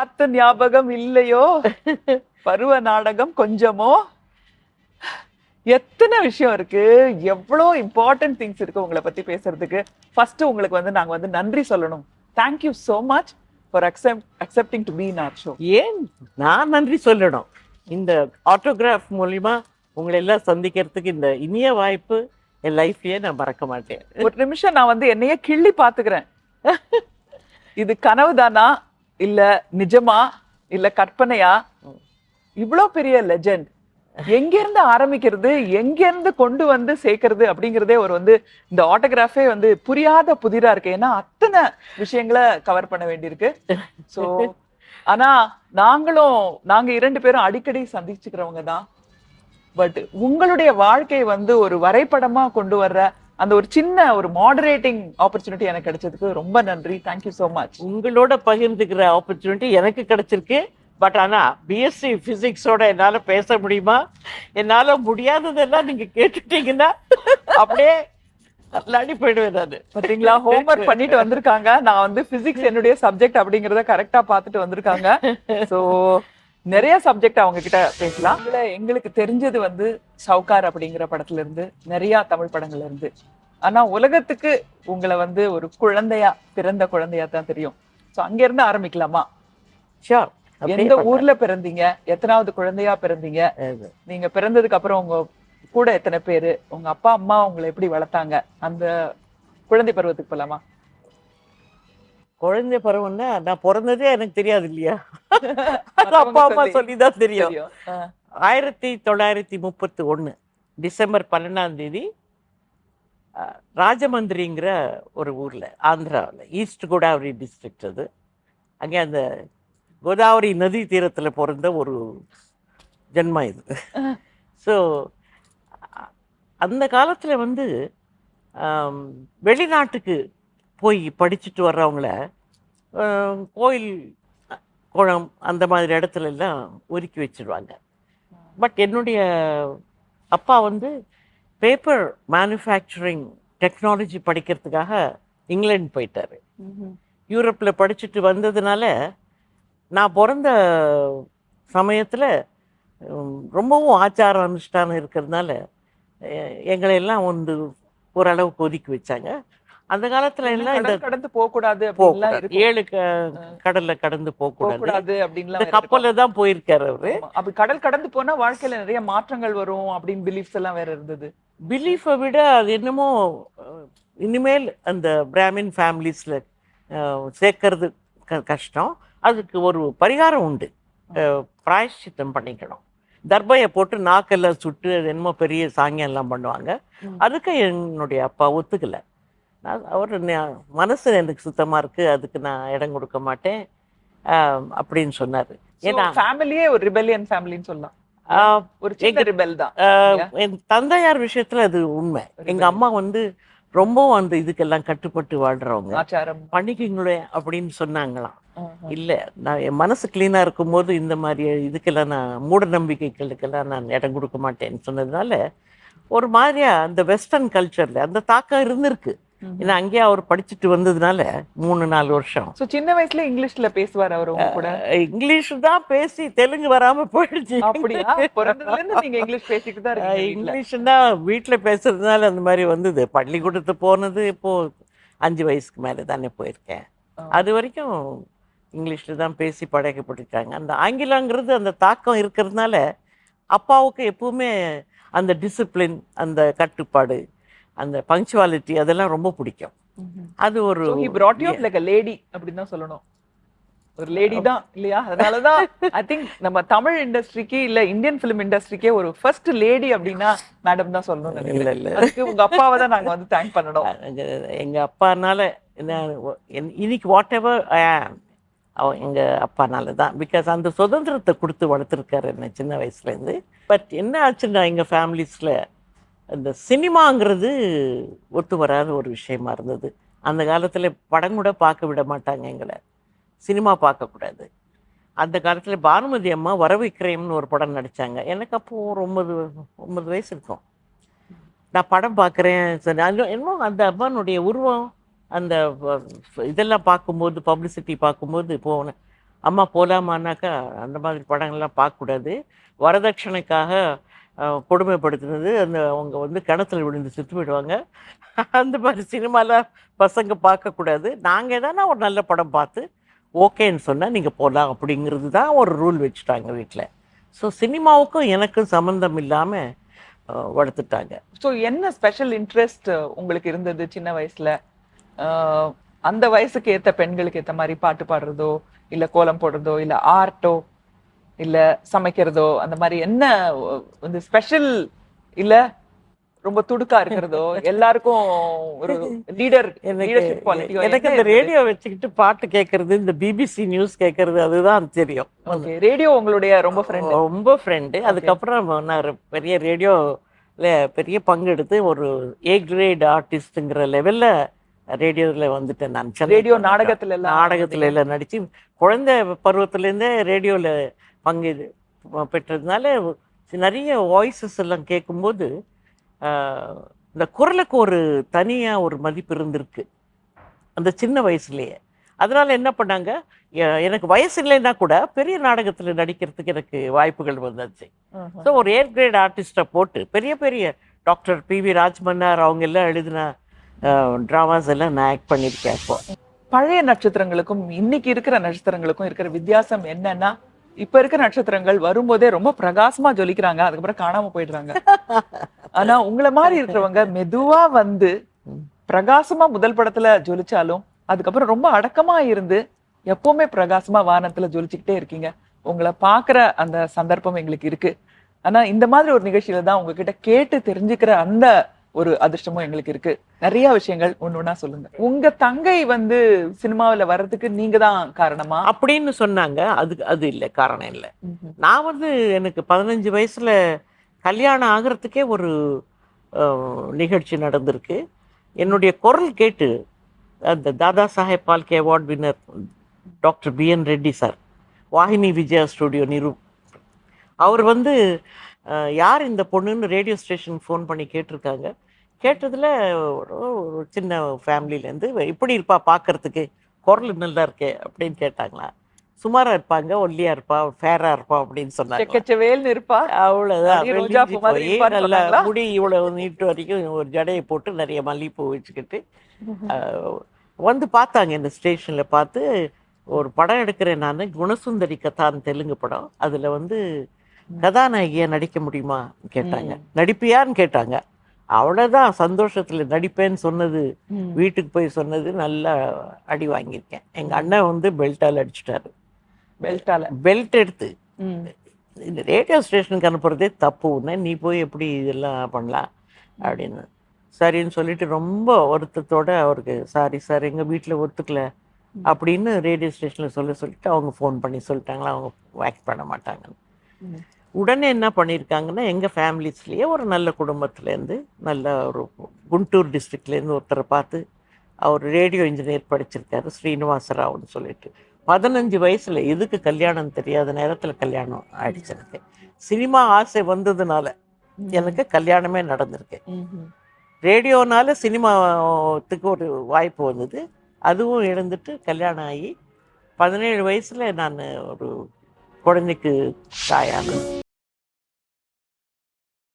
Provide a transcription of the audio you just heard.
பார்த்த ஞாபகம் இல்லையோ? பருவ நாடகம் கொஞ்சமோ? எத்தனை விஷயம் இருக்கு? எவ்வளோ இம்பார்ட்டன்ட் திங்ஸ் இருக்கு உங்களை பத்தி பேசுறதுக்கு? ஃபர்ஸ்ட் உங்களுக்கு வந்து நாங்க வந்து நன்றி சொல்லணும். Thank you so much for accept accepting to B R show ஏன்? நான் நன்றி சொல்லணும். இந்த ஆட்டோகிராஃப் மூலியமா உங்களை எல்லாம் சந்திக்கிறதுக்கு இந்த இனிய வாய்ப்பு என் லைஃப்லயே நான் மறக்க மாட்டேன். ஒரு நிமிஷம் நான் வந்து என்னையே கிள்ளி பாத்துக்கிறேன் இது கனவுதானா? இல்ல நிஜமா இல்ல கற்பனையா? இவ்ளோ பெரிய லெஜெண்ட் எங்க இருந்து ஆரம்பிக்கிறது எங்க இருந்து கொண்டு வந்து சேர்க்கறது அப்படிங்கறதே ஒரு வந்து இந்த ஆட்டோகிராஃபே வந்து புரியாத புதிரா இருக்கு. ஏன்னா அத்தனை விஷயங்களை கவர் பண்ண வேண்டியிருக்கு. சோ ஆனா நாங்களும் நாங்க இரண்டு பேரும் அடிக்கடி சந்திச்சுக்கிறவங்க தான். பட் உங்களுடைய வாழ்க்கை வந்து ஒரு வரைபடமா கொண்டு வர்ற அந்த ஒரு சின்ன ஒரு மாடரேட்டிங் ஆப்பர்ச்சுனிட்டி எனக்கு கிடைச்சதுக்கு ரொம்ப நன்றி. தேங்க்யூ so மச் உங்களோட பகிர்ந்துக்கிற ஆப்பர்ச்சுனிட்டி எனக்கு கிடைச்சிருக்கு. பட் ஆனா பிஎஸ்சி பிசிக்ஸோட என்னால பேச முடியுமா? என்னால முடியாததெல்லாம் நீங்க கேட்டுட்டீங்கன்னா அப்படியே அல்லாடி போயிடுவேன் நான். பாத்தீங்களா? ஹோம்ஒர்க் பண்ணிட்டு வந்திருக்காங்க. நான் வந்து பிசிக்ஸ் என்னுடைய சப்ஜெக்ட் அப்படிங்கறத கரெக்டா பார்த்துட்டு வந்திருக்காங்க. சோ நிறைய சப்ஜெக்ட் அவங்க கிட்ட பேசலாம். இதுல எங்களுக்கு தெரிஞ்சது வந்து சவுகார் அப்படிங்கிற படத்துல இருந்து நிறைய தமிழ் படங்கள்ல இருந்து. ஆனா உலகத்துக்கு உங்களை வந்து ஒரு குழந்தையா பிறந்த குழந்தையா தான் தெரியும். சோ அங்க இருந்து ஆரம்பிக்கலாமா ஷோர் எந்த ஊர்ல பிறந்தீங்க? எத்தனாவது குழந்தையா பிறந்தீங்க? நீங்க பிறந்ததுக்கு அப்புறம் உங்க கூட எத்தனை பேரு? உங்க அப்பா அம்மா உங்களை எப்படி வளர்த்தாங்க? அந்த குழந்தை பருவத்துக்கு போலாமா? குழந்தை பருவம்னா நான் பிறந்ததே எனக்கு தெரியாது இல்லையா? அப்பா அம்மா சொல்லி சொல்லிதான் தெரியும். ஆயிரத்தி தொள்ளாயிரத்தி முப்பத்தி ஒன்று டிசம்பர் பன்னெண்டாம் தேதி ராஜமந்திரிங்கிற ஒரு ஊரில் ஆந்திராவில் ஈஸ்ட் கோதாவரி டிஸ்ட்ரிக்ட் அது. அங்கே அந்த கோதாவரி நதி தீரத்தில் பிறந்த ஒரு ஜென்மம் இது. ஸோ அந்த காலத்தில் வந்து வெளிநாட்டுக்கு போய் படிச்சுட்டு வர்றவங்கள கோயில் குளம் அந்த மாதிரி இடத்துல எல்லாம் ஒதுக்கி வச்சிருவாங்க. பட் என்னுடைய அப்பா வந்து பேப்பர் மேனுஃபேக்சரிங் டெக்னாலஜி படிக்கிறதுக்காக இங்கிலாந்து போயிட்டாரு. யூரோப்பில் படிச்சுட்டு வந்ததுனால நான் பிறந்த சமயத்தில் ரொம்பவும் ஆச்சாரம் அனுஷ்டானம் இருக்கிறதுனால எ- எங்களை எல்லாம் வந்து ஓரளவுக்கு ஒதுக்கி வச்சாங்க. அந்த காலத்துல எல்லாம் இந்த கடந்து போக கூடாது ஏழு கடல்ல கடந்து போக கூடாது இந்த அப்படின்லாம் கப்பல்ல தான் போயிருக்காரு அவரு. அப்படி கடல் கடந்து போனா வாழ்க்கையில நிறைய மாற்றங்கள் வரும் அப்படின்னு பிலீஃப்ஸ் எல்லாம் வேற இருந்தது. பிலீஃபை விட அது என்னமோ இனிமேல் அந்த பிராமின் ஃபேமிலிஸில் சேர்க்கறது கஷ்டம். அதுக்கு ஒரு பரிகாரம் உண்டு. பிராயஷ்சித்தம் பண்ணிக்கணும். தர்பையை போட்டு நாக்கெல்லாம் சுட்டு அது என்னமோ பெரிய சாங்கியம் எல்லாம் பண்ணுவாங்க. அதுக்கு என்னுடைய அப்பா ஒத்துக்கலை. நான் அவர் மனசு எனக்கு சுத்தமாக இருக்குது அதுக்கு நான் இடம் கொடுக்க மாட்டேன். அப்படின்னு சொன்னார். ஏன்னா ஃபேமிலியே ஒரு ரிபெலியன் ஃபேமிலின்னு சொல்லலாம். ஒரு எங்க- ரிபெல் தான்? என் தந்தையார் விஷயத்துல அது உண்மை. எங்க அம்மா வந்து ரொம்பவும் அந்த இதுக்கெல்லாம் கட்டுப்பட்டு வாழ்றவங்க. பண்ணிக்கிங்களே அப்படின்னு சொன்னாங்களாம். இல்ல நான் என் மனசு கிளீனா இருக்கும்போது இந்த மாதிரி இதுக்கெல்லாம் நான் மூட நம்பிக்கைகளுக்கெல்லாம் நான் இடம் கொடுக்க மாட்டேன்னு சொன்னதுனால ஒரு மாதிரியா அந்த வெஸ்டர்ன் கல்ச்சர்ல அந்த தாக்கம் இருந்திருக்கு. ஏன்னா அங்கேயே அவர் படிச்சுட்டு வந்ததுனால மூணு நாலு வருஷம். சோ சின்ன வயசுல இங்கிலீஷ்ல பேசுவார் அவர் கூட? இங்கிலீஷ் தான் பேசி தெலுங்கு வராம போயிடுச்சு. அப்படியா? நீங்க இங்கிலீஷ் பேசிட்டு தான் இருக்கீங்க வீட்ல. இங்கிலீஷ் தான் வீட்டில் பேசுறதுனால அந்த மாதிரி வந்தது. பள்ளிக்கூடத்து போனது இப்போ அஞ்சு வயசுக்கு மேலே தானே போயிருக்கேன். அது வரைக்கும் இங்கிலீஷில் தான் பேசி பழக்கப்பட்டிருக்காங்க அந்த ஆங்கிலங்கிறது அந்த தாக்கம் இருக்கிறதுனால அப்பாவுக்கு எப்பவுமே அந்த டிசிப்ளின் அந்த கட்டுப்பாடு அந்த பங்க்சுவாலிட்டி அதெல்லாம் ரொம்ப பிடிக்கும். ம்ஹும். அது ஒரு up like a lady அப்படின்னு தான் சொல்லணும். ஒரு லேடி தான் இல்லையா? அதனாலதான் ஐ திங்க் நம்ம தமிழ் இண்டஸ்ட்ரிக்கு இல்ல இந்தியன் பிலிம் இண்டஸ்ட்ரிக்கே ஒரு ஃபர்ஸ்ட் லேடி அப்படின்னா மேடம் தான் சொல்லணும் இல்ல இல்ல. அதுக்கு உங்க அப்பாவை தான் நாங்க வந்து தேங்க் பண்ணணும். எங்க- அப்பானால இன்னைக்கு வாட் எவர் எங்க அப்பானால தான். பிகாஸ் அந்த சுதந்திரத்தை கொடுத்து வளர்த்துருக்காரு என்ன சின்ன வயசுலேருந்து பட் என்ன ஆச்சுன்னா எங்க ஃபேமிலிஸில் அந்த சினிமாங்கிறது ஒத்து வராத ஒரு விஷயமா இருந்தது. அந்த காலத்தில் படம் கூட பார்க்க விட மாட்டாங்க எங்களை. சினிமா பார்க்கக்கூடாது அந்த காலத்தில் பானுமதி அம்மா வரவிக்கிரயம்னு ஒரு படம் நடித்தாங்க எனக்கு அப்போது ஒரு ஒன்பது ஒன்பது வயசு இருக்கும். நான் படம் பார்க்குறேன். சரி அது இன்னும் அந்த அம்மானுடைய உருவம் அந்த இதெல்லாம் பார்க்கும்போது பப்ளிசிட்டி பார்க்கும்போது போனேன் அம்மா போலாமான்னாக்கா அந்த மாதிரி படங்கள்லாம் பார்க்கக்கூடாது வரதட்சணைக்காக கொடுமைப்படுத்தினது. அந்த அவங்க வந்து கிணத்துல விழுந்து செத்து போயிடுவாங்க. அந்த மாதிரி சினிமாலாம் பசங்க பார்க்கக்கூடாது நாங்கள் எதனா ஒரு நல்ல படம் பார்த்து ஓகேன்னு சொன்னால் நீங்கள் போகலாம் அப்படிங்கிறது தான் ஒரு ரூல் வச்சுட்டாங்க வீட்டில் ஸோ சினிமாவுக்கும் எனக்கும் சம்மந்தம் இல்லாமல் வளர்த்துட்டாங்க. ஸோ என்ன ஸ்பெஷல் இன்ட்ரெஸ்ட் உங்களுக்கு இருந்தது சின்ன வயசில்? அந்த வயசுக்கு ஏற்ற பெண்களுக்கு ஏற்ற மாதிரி பாட்டு பாடுறதோ இல்லை கோலம் போடுறதோ இல்லை ஆர்ட்டோ இல்ல சமைக்கிறதோ அந்த மாதிரி என்ன வந்து ஸ்பெஷல் இல்ல ரொம்ப துடுக்கா இருக்கிறதோ எல்லாருக்கும் ஒரு லீடர் எனக்கு இந்த ரேடியோ வச்சுக்கிட்டு பாட்டு கேட்கறது இந்த பிபிசி நியூஸ் கேட்கறது அதுதான் தெரியும். ரேடியோ உங்களுடைய ரொம்ப ஃப்ரெண்ட் ரொம்ப ஃப்ரெண்டு அதுக்கப்புறம் நான் பெரிய ரேடியோவில் பெரிய பங்கு எடுத்து ஒரு ஏ கிரேட் ஆர்டிஸ்ட்டுங்கிற லெவலில் ரேடியோவில் வந்துட்டேன் நான். ரேடியோ. நாடகத்துல எல்லாம் நாடகத்துல எல்லாம் நடிச்சு குழந்தை பருவத்திலேருந்தே ரேடியோவில் பங்கு பெற்றதுனால நிறைய வாய்ஸஸ் எல்லாம் கேட்கும்போது இந்த குரலுக்கு ஒரு தனியாக ஒரு மதிப்பு இருந்திருக்கு. அந்த சின்ன வயசுலயே. அதனால என்ன பண்ணாங்க எனக்கு வயசு இல்லைன்னா கூட பெரிய நாடகத்தில் நடிக்கிறதுக்கு எனக்கு வாய்ப்புகள் வந்தாச்சு. ஸோ ஒரு ஏர் கிரேட் ஆர்டிஸ்ட்டை போட்டு பெரிய பெரிய டாக்டர் பி வி ராஜ்மன்னார் அவங்க எல்லாம் எழுதின ட்ராமாஸ் எல்லாம் நான் ஆக்ட் பண்ணியிருக்கேன் இப்போ. பழைய நட்சத்திரங்களுக்கும் இன்னைக்கு இருக்கிற நட்சத்திரங்களுக்கும் இருக்கிற வித்தியாசம் என்னன்னா இப்ப இருக்கிற நட்சத்திரங்கள் வரும்போதே ரொம்ப பிரகாசமா ஜொலிக்கிறாங்க. அதுக்கப்புறம் காணாம போயிடுறாங்க. ஆனா உங்களை மாதிரி இருக்கிறவங்க மெதுவா வந்து பிரகாசமா முதல் படத்துல ஜொலிச்சாலும் அதுக்கப்புறம் ரொம்ப அடக்கமா இருந்து எப்பவுமே பிரகாசமா வானத்துல ஜொலிச்சுக்கிட்டே இருக்கீங்க. உங்களை பாக்குற அந்த சந்தர்ப்பம் எங்களுக்கு இருக்கு. ஆனா இந்த மாதிரி ஒரு நிகழ்ச்சியில தான் உங்ககிட்ட கேட்டு தெரிஞ்சுக்கிற அந்த ஒரு அதிர்ஷ்டமும் எங்களுக்கு இருக்கு. நிறைய விஷயங்கள் ஒண்ணா சொல்லுங்க. உங்க தங்கை வந்து சினிமாவுல வர்றதுக்கு நீங்க தான் காரணமா? அப்படின்னு சொன்னாங்க. அது அது இல்லை காரணம் இல்லை. நான் வந்து எனக்கு பதினஞ்சு வயசுல கல்யாணம் ஆகிறதுக்கே ஒரு நிகழ்ச்சி நடந்திருக்கு. என்னுடைய குரல் கேட்டு அந்த Dada Saheb Phalke award winner doctor B N Reddy sir Vauhini Vijaya studio நிரு அவர் வந்து யார் இந்த பொண்ணுன்னு ரேடியோ ஸ்டேஷன் ஃபோன் பண்ணி கேட்டிருக்காங்க. கேட்டதில் ஒரு சின்ன ஃபேமிலியிலேருந்து இப்படி இருப்பா பார்க்கறதுக்கு குரல் நல்லா இருக்கே அப்படின்னு கேட்டாங்களா. சுமாரா இருப்பாங்க ஒல்லியா இருப்பா ஃபேரா இருப்பா அப்படின்னு சொன்னாங்க. இருப்பா. இருப்பான்னு நல்லா? முடி இவ்வளவு நீட்டு வரைக்கும் ஒரு ஜடையை போட்டு நிறைய மல்லிகைப்பூ வச்சுக்கிட்டு வந்து பார்த்தாங்க இந்த ஸ்டேஷன்ல பார்த்து ஒரு படம் எடுக்கிறேன் நான் குணசுந்தரி கதான் தெலுங்கு படம். அதுல வந்து கதாநாயகியா நடிக்க முடியுமா? கேட்டாங்க. நடிப்பியான்னு கேட்டாங்க. அவ்வளவுதான் சந்தோஷத்துல நடிப்பேன்னு சொன்னது வீட்டுக்கு போய் சொன்னது நல்லா அடி வாங்கியிருக்கேன். எங்க அண்ணன் வந்து பெல்ட்டால் அடிச்சிட்டாரு. பெல்ட்டால? பெல்ட் எடுத்து இந்த ரேடியோ ஸ்டேஷனுக்கு அனுப்புறதே தப்பு. உடனே நீ போய் எப்படி இதெல்லாம் பண்ணலாம் அப்படின்னு. சரின்னு சொல்லிட்டு ரொம்ப வருத்தத்தோட அவருக்கு சாரி சார் எங்கள் வீட்டில் ஒத்துக்கல அப்படின்னு ரேடியோ ஸ்டேஷனில் சொல்ல சொல்லிட்டு அவங்க ஃபோன் பண்ணி சொல்லிட்டாங்களா? அவங்க ஆக்ட் பண்ண மாட்டாங்கன்னு. உடனே என்ன பண்ணியிருக்காங்கன்னா எங்கள் ஃபேமிலிஸ்லேயே ஒரு நல்ல குடும்பத்துலேருந்து நல்ல ஒரு குண்டூர் டிஸ்ட்ரிக்ட்லேருந்து ஒருத்தரை பார்த்து அவர் ரேடியோ இன்ஜினியர் படிச்சிருக்காரு ஸ்ரீனிவாச ராவ்னு சொல்லிட்டு. பதினஞ்சு வயசுல எதுக்கு கல்யாணம் தெரியாத நேரத்துல கல்யாணம் ஆயிடுச்சு எனக்கு. சினிமா ஆசை வந்ததுனால எனக்கு கல்யாணமே நடந்திருக்கு. ரேடியோனால சினிமாத்துக்கு ஒரு வாய்ப்பு வந்தது. அதுவும் இழந்துட்டு கல்யாணம் ஆகி பதினேழு வயசுல நான் ஒரு குழந்தைக்கு தாயானது